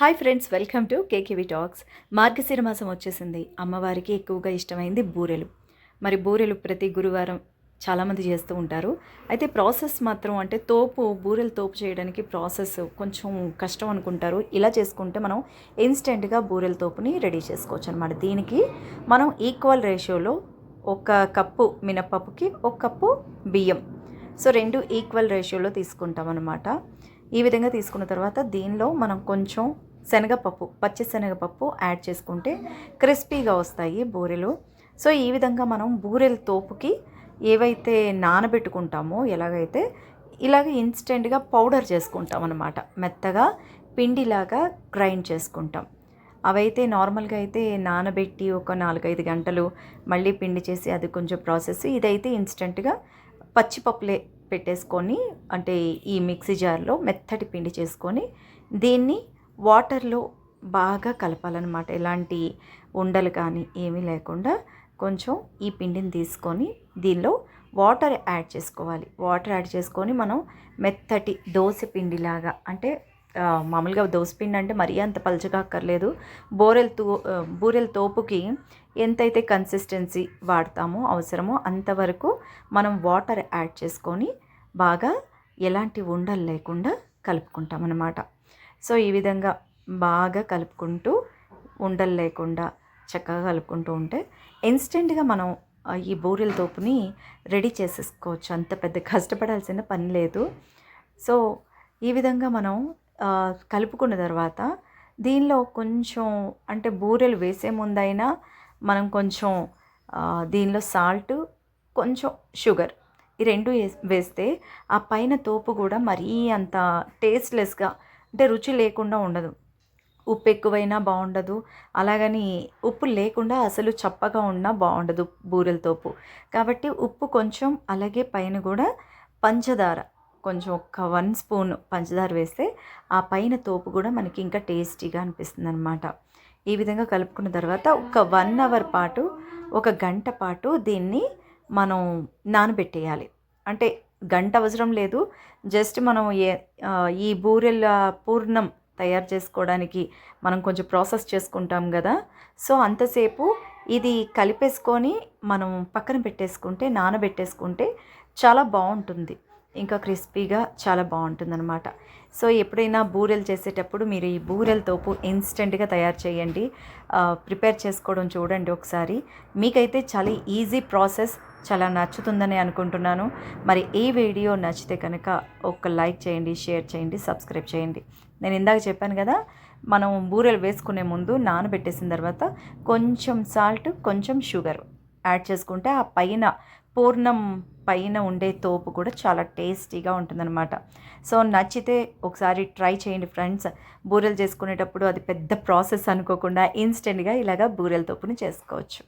Hi friends welcome to KKV talks. మార్గశిర మాసం వచ్చేసింది. అమ్మవారికి ఎక్కువగా ఇష్టమైంది బూరెలు. మరి బూరెలు ప్రతి గురువారం చాలామంది చేస్తూ ఉంటారు. అయితే ప్రాసెస్ మాత్రం అంటే తోపు బూరెలు తోపు చేయడానికి ప్రాసెస్ కొంచెం కష్టం అనుకుంటారు. ఇలా చేసుకుంటే మనం ఇన్స్టెంట్గా బూరెల తోపుని రెడీ చేసుకోవచ్చు అనమాట దీనికి మనం ఈక్వల్ రేషియోలో ఒక కప్పు మినపప్పుకి ఒక కప్పు బియ్యం. సో రెండు ఈక్వల్ రేషియోలో తీసుకుంటాం అనమాట ఈ విధంగా తీసుకున్న తర్వాత దీనిలో మనం కొంచెం శనగపప్పు పచ్చిశనగపప్పు యాడ్ చేసుకుంటే క్రిస్పీగా వస్తాయి బూరెలు. సో ఈ విధంగా మనం బూరెల తోపుకి ఏవైతే నానబెట్టుకుంటామో ఎలాగైతే ఇలాగ ఇన్స్టెంట్గా పౌడర్ చేసుకుంటాం అనమాట మెత్తగా పిండిలాగా గ్రైండ్ చేసుకుంటాం. అవైతే నార్మల్గా అయితే నానబెట్టి ఒక నాలుగైదు గంటలు మళ్ళీ పిండి చేసి అది కొంచెం ప్రాసెస్ ఇదైతే ఇన్స్టెంట్గా పచ్చిపప్పులే పెట్టేసుకొని అంటే ఈ మిక్సీ జార్లో మెత్తటి పిండి చేసుకొని దీన్ని వాటర్లో బాగా కలపాలన్నమాట. ఎలాంటి ఉండలు కానీ ఏమీ లేకుండా కొంచెం ఈ పిండిని తీసుకొని దీనిలో వాటర్ యాడ్ చేసుకోవాలి. వాటర్ యాడ్ చేసుకొని మనం మెత్తటి దోశ పిండిలాగా అంటే మామూలుగా దోశ పిండి అంటే మరీ అంత పలుచగా అక్కర్లేదు. బోరెల తో బూరెల తోపుకి ఎంతైతే కన్సిస్టెన్సీ వాడతామో అవసరమో అంతవరకు మనం వాటర్ యాడ్ చేసుకొని బాగా ఎలాంటి ఉండలు లేకుండా కలుపుకుంటాం అన్నమాట సో ఈ విధంగా బాగా కలుపుకుంటూ ఉండలు లేకుండా చక్కగా కలుపుకుంటూ ఉంటే ఇన్స్టెంట్గా మనం ఈ బూరెల తోపుని రెడీ చేసేసుకోవచ్చు. అంత పెద్ద కష్టపడాల్సిన పని లేదు. సో ఈ విధంగా మనం కలుపుకున్న తర్వాత దీనిలో కొంచెం అంటే బూరెలు వేసే ముందైనా మనం కొంచెం దీనిలో సాల్ట్ కొంచెం షుగర్ ఈ రెండు వేస్- వేస్తే ఆ పైన తోపు కూడా మరీ అంత టేస్ట్లెస్గా అంటే రుచి లేకుండా ఉండదు. ఉప్పు ఎక్కువైనా బాగుండదు. అలాగని ఉప్పు లేకుండా అసలు చప్పగా ఉన్నా బాగుండదు బూరెల తోపు కాబట్టి ఉప్పు కొంచెం అలాగే పైన కూడా పంచదార. కొంచెం ఒక వన్ స్పూన్ పంచదార వేస్తే ఆ పైన తోపు కూడా మనకి ఇంకా టేస్టీగా అనిపిస్తుంది అనమాట ఈ విధంగా కలుపుకున్న తర్వాత ఒక వన్ అవర్ పాటు ఒక గంట పాటు దీన్ని మనం నానబెట్టేయాలి. అంటే గంట అవసరం లేదు. జస్ట్ మనం ఏ ఈ బూరెల పూర్ణం తయారు చేసుకోవడానికి మనం కొంచెం ప్రాసెస్ చేసుకుంటాం కదా. సో అంతసేపు ఇది కలిపేసుకొని మనం పక్కన పెట్టేసుకుంటే నానబెట్టేసుకుంటే చాలా బాగుంటుంది. ఇంకా క్రిస్పీగా చాలా బాగుంటుంది అనమాట సో ఎప్పుడైనా బూరెలు చేసేటప్పుడు మీరు ఈ బూరెల తోపు ఇన్స్టెంట్గా తయారు చేయండి. ప్రిపేర్ చేసుకోవడం చూడండి ఒకసారి. మీకైతే చాలా ఈజీ ప్రాసెస్. చాలా నచ్చుతుందని అనుకుంటున్నాను. మరి ఈ వీడియో నచ్చితే కనుక ఒక లైక్ చేయండి షేర్ చేయండి సబ్స్క్రైబ్ చేయండి. నేను ఇందాక చెప్పాను కదా మనం బూరెలు వేసుకునే ముందు నానబెట్టేసిన తర్వాత కొంచెం సాల్ట్ కొంచెం షుగర్ యాడ్ చేసుకుంటే ఆ పైన పూర్ణం పైన ఉండే తోపు కూడా చాలా టేస్టీగా ఉంటుందన్నమాట. సో నచ్చితే ఒకసారి ట్రై చేయండి ఫ్రెండ్స్. బూరెలు చేసుకునేటప్పుడు అది పెద్ద ప్రాసెస్ అనుకోకుండా ఇన్స్టెంట్గా ఇలాగా బూరెల తోపుని చేసుకోవచ్చు.